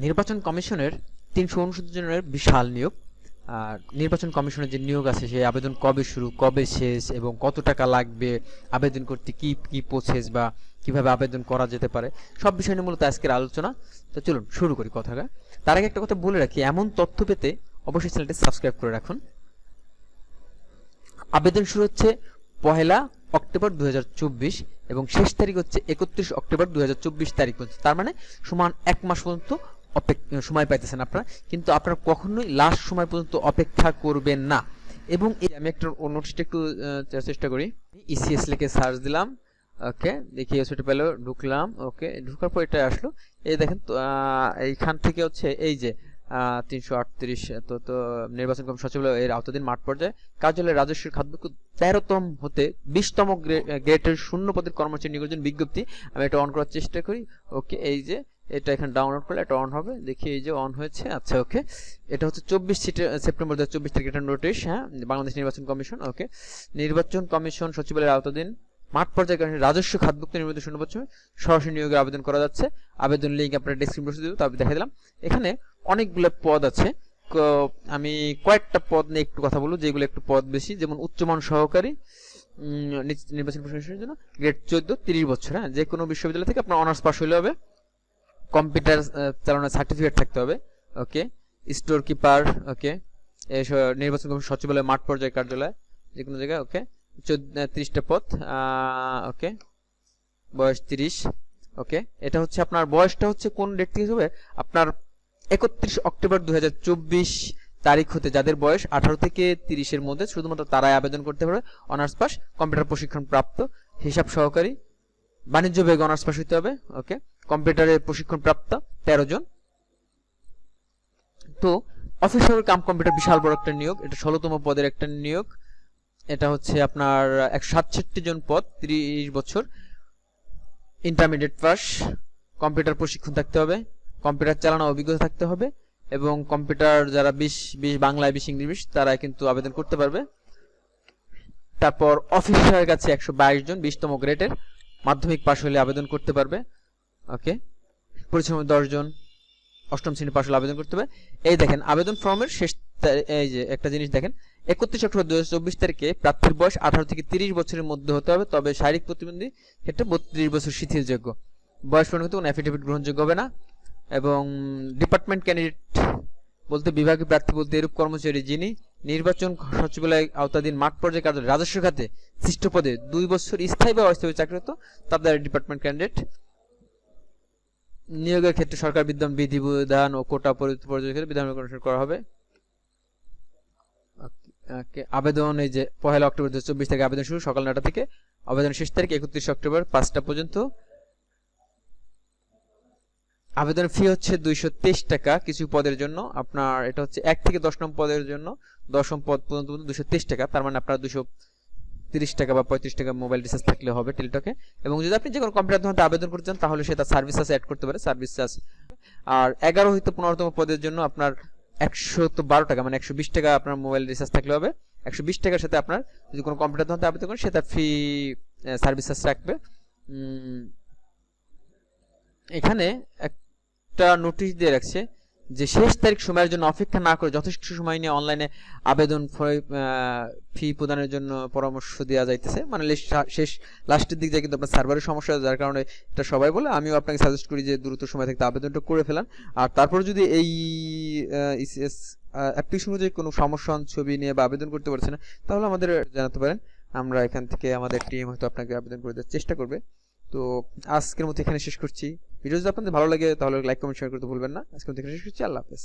নির্বাচন কমিশনের তিনশো উনসত্তর জনের বিশাল নিয়োগ। আর নির্বাচন কমিশনের যে নিয়োগ আছে, সেই আবেদন কবে শুরু, কবে শেষ, এবং কত টাকা লাগবে, আবেদন করতে কি কি প্রসেস বা কীভাবে আবেদন করা যেতে পারে, সব বিষয় নিয়ে মূলত আজকের আলোচনা। তো চলুন, শুরু করি কথাটা। তার আগে একটা কথা বলে রাখি, এমন তথ্য পেতে অবশ্যই চ্যানেলটি সাবস্ক্রাইব করে রাখুন। আবেদন শুরু হচ্ছে পহেলা অক্টোবর দুই হাজার চব্বিশ এবং শেষ তারিখ হচ্ছে একত্রিশ অক্টোবর দুই হাজার চব্বিশ তারিখ পর্যন্ত। তার মানে সমান এক মাস পর্যন্ত অপেক্ষা সময় পাইতেছেন আপনারা, কিন্তু আপনারা কখনোই লাস্ট সময় পর্যন্ত অপেক্ষা করবেন না। এবং আমি একটা নোটিশটা একটু চেষ্টা করি। ইসিএস লিখে সার্চ দিলাম, ওকে দেখি ওয়েবসাইটে পেল, ঢুকলাম, ওকে, ঢুকার পর এটা আসলো। এই দেখেন এইখান থেকে হচ্ছে এই যে তিনশো আটত্রিশ, তো তো নির্বাচন কমিশন সচিবালয় এর আওতাধীন মাঠ পর্যায়ে কার্যালয়ের রাজস্বের খাদ্য তেরোতম হতে বিশতম গ্রেটের শূন্য পদের কর্মচারী নিয়োগের বিজ্ঞপ্তি। আমি এটা অন করার চেষ্টা করি, ওকে, এই যে এটা এখানে ডাউনলোড করলে এটা অন হবে। দেখি এই যে অন হয়েছে। আচ্ছা ওকে এটা হচ্ছে চব্বিশ সেপ্টেম্বর দু চব্বিশ তারিখ নোটিশ হ্যাঁ? বাংলাদেশ নির্বাচন কমিশন ওকে নির্বাচন কমিশন সচিবালয়ের আওতাধীন মাঠ পর্যায়ে কারণে রাজস্ব খাতভুক্ত নির্মিত শূন্য বছর সরাসরি নিয়োগের আবেদন করা যাচ্ছে। আবেদন লিঙ্ক আপনার ডেসক্রিপশন দিব তবে দেখা দিলাম। এখানে অনেকগুলো পদ আছে। আমি কয়েকটা পদ নিয়ে একটু কথা বলব, যেগুলো একটু পদ বেশি। যেমন উচ্চমান সহকারী নির্বাচন প্রশাসনের জন্য গ্রেড চোদ্দ, তিরিশ বছর হ্যাঁ? যে কোনো বিশ্ববিদ্যালয় থেকে আপনার অনার্স পাস হলে হবে। কম্পিউটার চালানোর সার্টিফিকেট থাকতে হবে ওকে স্টোর কিপার ওকে নির্বাচন কমিশন, সচিবালয়, মাঠ পর্যায়ে কার্যালয় যে কোনো জায়গায় ওকে তিরিশটা পথ ওকে বয়স তিরিশ ওকে এটা হচ্ছে আপনার বয়সটা হচ্ছে কোন ডেট থেকে হবে? আপনার একত্রিশ অক্টোবর দুই হাজার চব্বিশ তারিখ হতে যাদের বয়স আঠারো থেকে তিরিশের মধ্যে, শুধুমাত্র তারাই আবেদন করতে পারবে, অনার্স পাস, কম্পিউটার প্রশিক্ষণ প্রাপ্ত হিসাব সহকারী, বাণিজ্য বিভাগ অনার্স পাস হতে হবে ওকে কম্পিউটারের প্রশিক্ষণ প্রাপ্ত তেরো জন। তো অফিসার কাম কম্পিউটার বিশাল বড় একটা নিয়োগ, এটা ষোলোতম পদের একটা নিয়োগ। এটা হচ্ছে আপনার একশো সাতষট্টি জন পদ, ত্রিশ বছর। ইন্টারমিডিয়েট পাস কম্পিউটার প্রশিক্ষণ থাকতে হবে, কম্পিউটার চালানো অভিজ্ঞতা থাকতে হবে, এবং কম্পিউটার যারা বিশ বিশ বাংলায় বিশ ইংলিশ তারা কিন্তু আবেদন করতে পারবে। তারপর অফিসারের কাছে একশো বাইশ জন, বিশতম গ্রেডের মাধ্যমিক পাশ হলে আবেদন করতে পারবে। ওকে? পরিশ্রম দশ জন অষ্টম শ্রেণি পাশ আবেদন করতে হবে। এই দেখেন, আবেদন ফর্মের শেষ তারি- এই যে একটা জিনিস দেখেন, একত্রিশ অক্টোবর দু চব্বিশ তারিখে প্রার্থীর বয়স আঠারো থেকে তিরিশ বছরের মধ্যে হতে হবে, তবে শারীরিক প্রতিবন্ধী ক্ষেত্রে বত্রিশ বছর শিথিলযোগ্য। বয়স পরিণত কোনো অ্যাফিডেভিট গ্রহণযোগ্য হবে না এবং ডিপার্টমেন্ট ক্যান্ডিডেট বলতে বিভাগীয় প্রার্থী বলতে এরূপ কর্মচারী যিনি নির্বাচন সচিবালয় আওতাধীন মাঠ পর্যায়ে কার্য রাজস্ব খাতে সৃষ্ট পদে দুই বছর স্থায়ী বা অস্থায়ী চাকরিরত তাদের ডিপার্টমেন্ট ক্যান্ডিডেট নিয়োগের ক্ষেত্রে সরকার বিদ্যমান বিধিবিধান ও কোটা পরিবর্তন বিধান করা হবে। আবেদন এই যে পহেলা অক্টোবর দু চব্বিশ থেকে আবেদন শুরু, সকাল নটা থেকে। আবেদন শেষ তারিখ একত্রিশ অক্টোবর পাঁচটা পর্যন্ত। আবেদন ফি হচ্ছে দুইশো তেইশ টাকা কিছু পদের জন্য। আপনার এটা হচ্ছে এক থেকে দশ নম্বর পদের জন্য। দশম পদ পর্যন্ত দুশো টাকা, তার মানে আপনার দুশো তিরিশ টাকা বা পঁয়ত্রিশ টাকা মোবাইল রিচার্জ থাকলে হবে টেলিটকে এবং যদি আপনি যে কোনো কম্পিউটার দোকানে আবেদন করতে চান, তাহলে সেটা সার্ভিস চার্জ অ্যাড করতে পারে। সার্ভিস চার্জ আর এগারো হইতে পনেরোতম পদের জন্য আপনার একশো তো বারো টাকা মানে একশো বিশ টাকা আপনার মোবাইল রিচার্জ থাকলে হবে। একশো বিশ টাকার সাথে আপনার যদি কোনো কম্পিউটার দোকানে আবেদন করেন সেটা ফ্রি সার্ভিস চার্জ রাখবে। এখানে একটা নোটিশ দিয়ে রাখছে যে শেষ তারিখ সময়ের জন্য অপেক্ষা না করে যথেষ্ট সময় নিয়ে অনলাইনে আবেদন ফি প্রদানের জন্য পরামর্শ দেওয়া যাইতেছে। মানে শেষ লাস্টের দিক যায় কিন্তু আপনার সার্ভারের সমস্যা যার কারণে এটা সবাই বলে। আমিও আপনাকে সাজেস্ট করি যে দ্রুত সময় থাকতে আবেদনটা করে ফেলান। আর তারপর যদি এই ইসিএস অ্যাপ্লিকেশন অনুযায়ী কোনো সমস্যা ছবি নিয়ে বা আবেদন করতে পারছে না, তাহলে আমাদের জানাতে পারেন। আমরা এখান থেকে আমাদের টিম হয়তো আপনাকে আবেদন করে দেওয়ার চেষ্টা করবে। তো আজকের মতো এখানে শেষ করছি। ভিডিও যদি আপনাদের ভালো লাগে, তাহলে লাইক কমেন্ট শেয়ার করতে ভুলবেন না। আজকের মতো এখানে শেষ করছি। আল্লাহ হাফেজ।